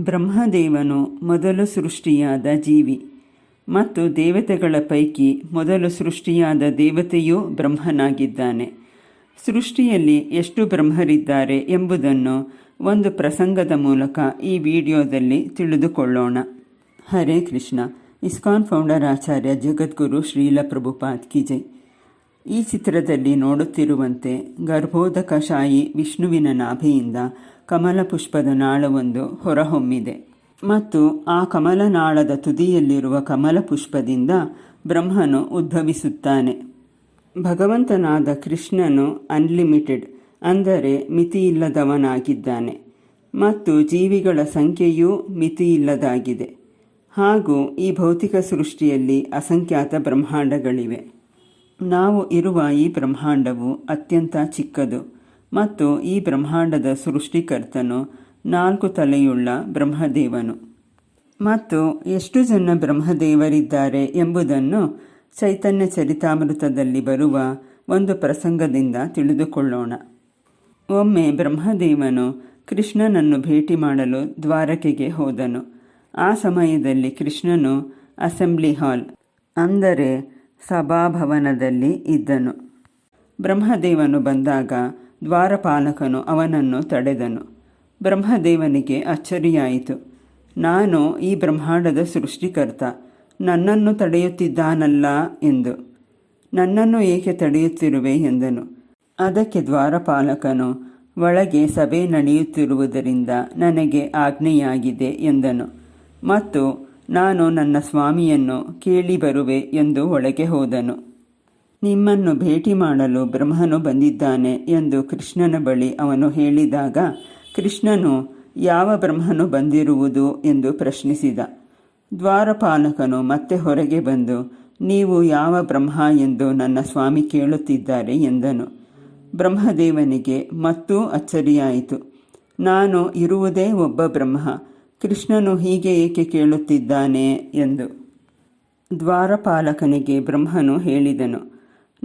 ಬ್ರಹ್ಮದೇವನು ಮೊದಲು ಸೃಷ್ಟಿಯಾದ ಜೀವಿ ಮತ್ತು ದೇವತೆಗಳ ಪೈಕಿ ಮೊದಲು ಸೃಷ್ಟಿಯಾದ ದೇವತೆಯೂ ಬ್ರಹ್ಮನಾಗಿದ್ದಾನೆ. ಸೃಷ್ಟಿಯಲ್ಲಿ ಎಷ್ಟು ಬ್ರಹ್ಮರಿದ್ದಾರೆ ಎಂಬುದನ್ನು ಒಂದು ಪ್ರಸಂಗದ ಮೂಲಕ ಈ ವಿಡಿಯೋದಲ್ಲಿ ತಿಳಿದುಕೊಳ್ಳೋಣ. ಹರೇ ಕೃಷ್ಣ. ಇಸ್ಕಾನ್ ಫೌಂಡರ್ ಆಚಾರ್ಯ ಜಗದ್ಗುರು ಶ್ರೀಲ ಪ್ರಭುಪಾದ್ ಕಿ ಜೈ. ಈ ಚಿತ್ರದಲ್ಲಿ ನೋಡುತ್ತಿರುವಂತೆ ಗರ್ಭೋದಕಶಾಹಿ ವಿಷ್ಣುವಿನ ನಾಭಿಯಿಂದ ಕಮಲ ಪುಷ್ಪದ ನಾಳವೊಂದು ಹೊರಹೊಮ್ಮಿದೆ. ಮತ್ತು ಆ ಕಮಲನಾಳದ ತುದಿಯಲ್ಲಿರುವ ಕಮಲ ಪುಷ್ಪದಿಂದ ಬ್ರಹ್ಮನು ಉದ್ಭವಿಸುತ್ತಾನೆ. ಭಗವಂತನಾದ ಕೃಷ್ಣನು ಅನ್ಲಿಮಿಟೆಡ್ ಅಂದರೆ ಮಿತಿಯಿಲ್ಲದವನಾಗಿದ್ದಾನೆ. ಮತ್ತು ಜೀವಿಗಳ ಸಂಖ್ಯೆಯೂ ಮಿತಿಯಿಲ್ಲದಾಗಿದೆ. ಹಾಗೂ ಈ ಭೌತಿಕ ಸೃಷ್ಟಿಯಲ್ಲಿ ಅಸಂಖ್ಯಾತ ಬ್ರಹ್ಮಾಂಡಗಳಿವೆ. ನಾವು ಇರುವ ಈ ಬ್ರಹ್ಮಾಂಡವು ಅತ್ಯಂತ ಚಿಕ್ಕದು. ಮತ್ತು ಈ ಬ್ರಹ್ಮಾಂಡದ ಸೃಷ್ಟಿಕರ್ತನು ನಾಲ್ಕು ತಲೆಯುಳ್ಳ ಬ್ರಹ್ಮದೇವನು. ಮತ್ತು ಎಷ್ಟು ಜನ ಬ್ರಹ್ಮದೇವರಿದ್ದಾರೆ ಎಂಬುದನ್ನು ಚೈತನ್ಯ ಚರಿತಾಮೃತದಲ್ಲಿ ಬರುವ ಒಂದು ಪ್ರಸಂಗದಿಂದ ತಿಳಿದುಕೊಳ್ಳೋಣ. ಒಮ್ಮೆ ಬ್ರಹ್ಮದೇವನು ಕೃಷ್ಣನನ್ನು ಭೇಟಿ ಮಾಡಲು ದ್ವಾರಕೆಗೆ ಹೋದನು. ಆ ಸಮಯದಲ್ಲಿ ಕೃಷ್ಣನು ಅಸೆಂಬ್ಲಿ ಹಾಲ್, ಅಂದರೆ ಸಭಾಭವನದಲ್ಲಿ ಇದ್ದನು. ಬ್ರಹ್ಮದೇವನು ಬಂದಾಗ ದ್ವಾರಪಾಲಕನು ಅವನನ್ನು ತಡೆದನು. ಬ್ರಹ್ಮದೇವನಿಗೆ ಅಚ್ಚರಿಯಾಯಿತು. ನಾನು ಈ ಬ್ರಹ್ಮಾಂಡದ ಸೃಷ್ಟಿಕರ್ತ. ನನ್ನನ್ನು ತಡೆಯುತ್ತಿದ್ದಾನಲ್ಲ? ಎಂದು. ನನ್ನನ್ನು ಏಕೆ ತಡೆಯುತ್ತಿರುವೆ? ಎಂದನು. ಅದಕ್ಕೆ ದ್ವಾರಪಾಲಕನು, ಒಳಗೆ ಸಭೆ ನಡೆಯುತ್ತಿರುವುದರಿಂದ ನನಗೆ ಆಜ್ಞೆಯಾಗಿದೆ, ಎಂದನು. ಮತ್ತು ನಾನು ನನ್ನ ಸ್ವಾಮಿಯನ್ನು ಕೇಳಿ ಬರುವೆ ಎಂದು ಒಳಗೆ ಹೋದನು. ನಿಮ್ಮನ್ನು ಭೇಟಿ ಮಾಡಲು ಬ್ರಹ್ಮನು ಬಂದಿದ್ದಾನೆ ಎಂದು ಕೃಷ್ಣನ ಬಳಿ ಅವನು ಹೇಳಿದಾಗ, ಕೃಷ್ಣನು, ಯಾವ ಬ್ರಹ್ಮನು ಬಂದಿರುವುದು ಎಂದು ಪ್ರಶ್ನಿಸಿದ. ದ್ವಾರಪಾಲಕನು ಮತ್ತೆ ಹೊರಗೆ ಬಂದು, ನೀವು ಯಾವ ಬ್ರಹ್ಮ ಎಂದು ನನ್ನ ಸ್ವಾಮಿ ಕೇಳುತ್ತಿದ್ದಾರೆ ಎಂದನು. ಬ್ರಹ್ಮದೇವನಿಗೆ ಮತ್ತೂ ಅಚ್ಚರಿಯಾಯಿತು. ನಾನು ಇರುವುದೇ ಒಬ್ಬ ಬ್ರಹ್ಮ, ಕೃಷ್ಣನು ಹೀಗೆ ಏಕೆ ಕೇಳುತ್ತಿದ್ದಾನೆ ಎಂದು. ದ್ವಾರಪಾಲಕನಿಗೆ ಬ್ರಹ್ಮನು ಹೇಳಿದನು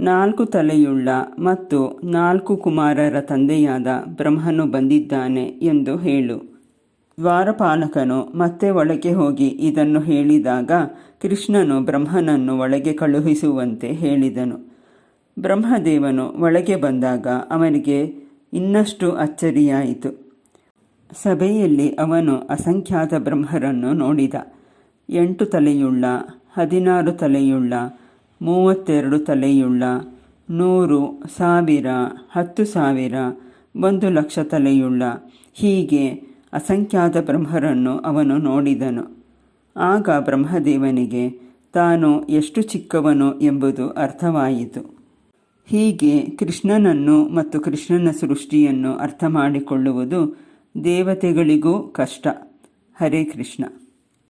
ನಾಲ್ಕು ತಲೆಯುಳ್ಳ ಮತ್ತು ನಾಲ್ಕು ಕುಮಾರರ ತಂದೆಯಾದ ಬ್ರಹ್ಮನು ಬಂದಿದ್ದಾನೆ ಎಂದು ಹೇಳು. ದ್ವಾರಪಾಲಕನು ಮತ್ತೆ ಒಳಗೆ ಹೋಗಿ ಇದನ್ನು ಹೇಳಿದಾಗ ಕೃಷ್ಣನು ಬ್ರಹ್ಮನನ್ನು ಒಳಗೆ ಕಳುಹಿಸುವಂತೆ ಹೇಳಿದನು. ಬ್ರಹ್ಮದೇವನು ಒಳಗೆ ಬಂದಾಗ ಅವನಿಗೆ ಇನ್ನಷ್ಟು ಅಚ್ಚರಿಯಾಯಿತು. ಸಭೆಯಲ್ಲಿ ಅವನು ಅಸಂಖ್ಯಾತ ಬ್ರಹ್ಮರನ್ನು ನೋಡಿದ. ಎಂಟು ತಲೆಯುಳ್ಳ, ಹದಿನಾರು ತಲೆಯುಳ್ಳ ಮೂವತ್ತೆರಡು ತಲೆಯುಳ್ಳ, ನೂರು ಸಾವಿರ, ಹತ್ತು ಸಾವಿರ, ಒಂದು ಲಕ್ಷ ತಲೆಯುಳ್ಳ, ಹೀಗೆ ಅಸಂಖ್ಯಾತ ಬ್ರಹ್ಮರನ್ನು ಅವನು ನೋಡಿದನು. ಆಗ ಬ್ರಹ್ಮದೇವನಿಗೆ, ತಾನು ಎಷ್ಟು ಚಿಕ್ಕವನು ಎಂಬುದು ಅರ್ಥವಾಯಿತು. ಹೀಗೆ ಕೃಷ್ಣನನ್ನು ಮತ್ತು ಕೃಷ್ಣನ ಸೃಷ್ಟಿಯನ್ನು ಅರ್ಥ ಮಾಡಿಕೊಳ್ಳುವುದು ದೇವತೆಗಳಿಗೂ ಕಷ್ಟ. ಹರೇ ಕೃಷ್ಣ.